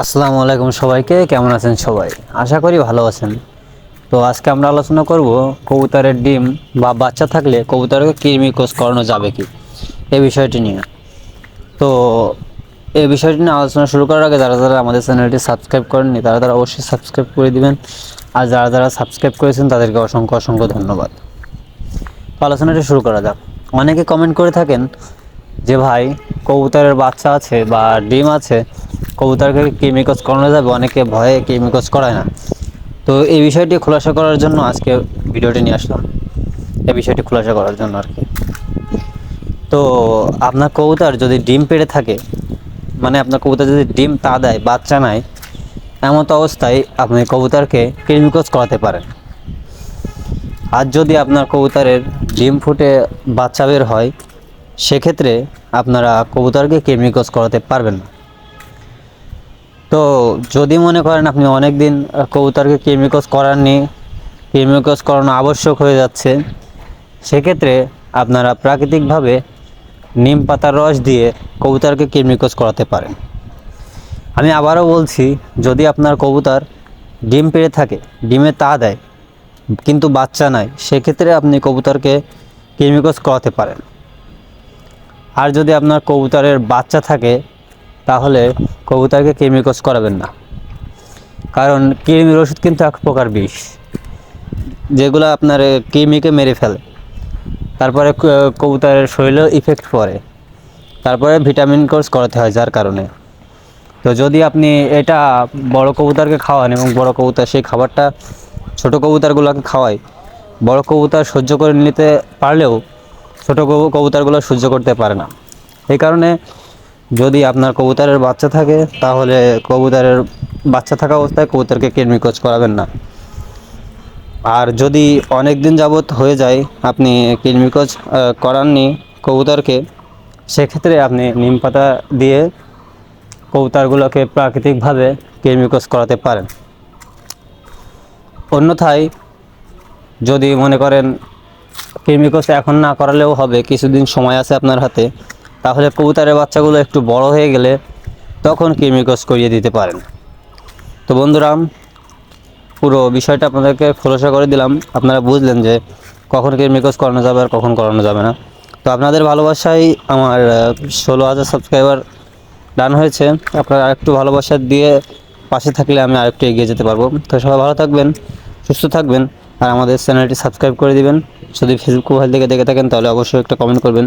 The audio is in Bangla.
আসসালামু আলাইকুম সবাইকে, কেমন আছেন সবাই? আশা করি ভালো আছেন। তো আজকে আমরা আলোচনা করব কবুতরের ডিম বা বাচ্চা থাকলে কবুতরকে কৃমি কোষ করানো যাবে কি? এই বিষয়টি নিয়ে। তো এই বিষয়টি নিয়ে আলোচনা শুরু করার আগে যারা যারা আমাদের চ্যানেলটি সাবস্ক্রাইব করেননি, তারা তারা অবশ্যই সাবস্ক্রাইব করে দিবেন। আর যারা যারা সাবস্ক্রাইব করেছেন, তাদেরকে অসংখ্য অসংখ্য ধন্যবাদ। আলোচনাটি শুরু করা যাক। অনেকে কমেন্ট করে থাকেন যে, ভাই, কবুতরের বাচ্চা আছে বা ডিম আছে কবুতরকে কেমিকস করানো যাবে, অনেকে ভয়ে কেমিকস করায় না। তো এই বিষয়টি খোলাসা করার জন্য আজকে ভিডিওটি নিয়ে আসলাম। এই বিষয়টি খোলাসা করার জন্য আর কি। তো আপনার কবুতর যদি ডিম পেড়ে থাকে মানে আপনার কবুতর যদি ডিম তা দেয়, বাচ্চা নেয় এমত অবস্থায় আপনি কবুতরকে কেমিকস করাতে পারেন। আর যদি আপনার কবুতরের ডিম ফুটে বাচ্চা বের হয়, সেক্ষেত্রে আপনারা কবুতরকে কেমিকস করাতে পারবেন না। তো যদি মনে করেন আপনি অনেক দিন কবুতরকে কেমিকস করাননি কেমিকস করানো আবশ্যক হয়ে যাচ্ছে, সেক্ষেত্রে আপনারা প্রাকৃতিকভাবে নিম পাতার রস দিয়ে কবুতরকে কেমিকস করাতে পারেন। আমি আবারও বলছি, যদি আপনার কবুতর ডিম পেড়ে থাকে, ডিমে তা দেয়, কিন্তু বাচ্চা নাই, সেক্ষেত্রে আপনি কবুতরকে কেমিকস করাতে পারেন। আর যদি আপনার কবুতরের বাচ্চা থাকে তাহলে কবুতরকে কেমিকস করাবেন না। কারণ কৃমির ওষুধ কিন্তু এক প্রকার বিষ, যেগুলো আপনার কৃমিকে মেরে ফেলে। তারপরে কবুতরের শরীরেও ইফেক্ট পড়ে। তারপরে ভিটামিন কোর্স করাতে হয় যার কারণে। তো যদি আপনি এটা বড় কবুতরকে খাওয়ান এবং বড় কবুতর সেই খাবারটা ছোট কবুতরগুলোকে খাওয়ায়, বড় কবুতর সহ্য করে নিতে পারলেও ছোট কবু- কবুতরগুলো সহ্য করতে পারে না। এই কারণে যদি আপনার কবুতরের বাচ্চা থাকে, তাহলে কবুতরের বাচ্চা থাকা অবস্থায় কবুতরকে কৃমিকোচ করাবেন না। আর যদি অনেক দিন যাবৎ হয়ে যায়, আপনি কৃমিকোচ করাননি কবুতরকে, সেক্ষেত্রে আপনি নিম পাতা দিয়ে কবুতরগুলোকে প্রাকৃতিকভাবে কেমিকোস করাতে পারেন। অন্যথায়, যদি মনে করেন কেমিকোস এখন না করালেও হবে, কিছুদিন সময় আছে আপনার হাতে তাহলে কবুতরের বাচ্চাগুলো একটু বড় হয়ে গেলে তখন কেমিকোস করিয়ে দিতে পারেন। তো বন্ধুরা, পুরো বিষয়টা আপনাদেরকে খোলসা করে দিলাম। আপনারা বুঝলেন যে কখন কেমিকোস করানো যাবে আর কখন করানো যাবে না। তো আপনাদের ভালোবাসায় আমার ষোলো হাজার সাবস্ক্রাইবার ডান হয়েছে। আপনারা আরেকটু ভালোবাসা দিয়ে পাশে থাকলে আমি আরেকটু এগিয়ে যেতে পারব। তো সবাই ভালো থাকবেন, সুস্থ থাকবেন আর আমাদের চ্যানেলটি সাবস্ক্রাইব করে দিবেন। যদি ফেসবুক প্রোফাইল থেকে দেখে থাকেন তাহলে অবশ্যই একটা কমেন্ট করবেন।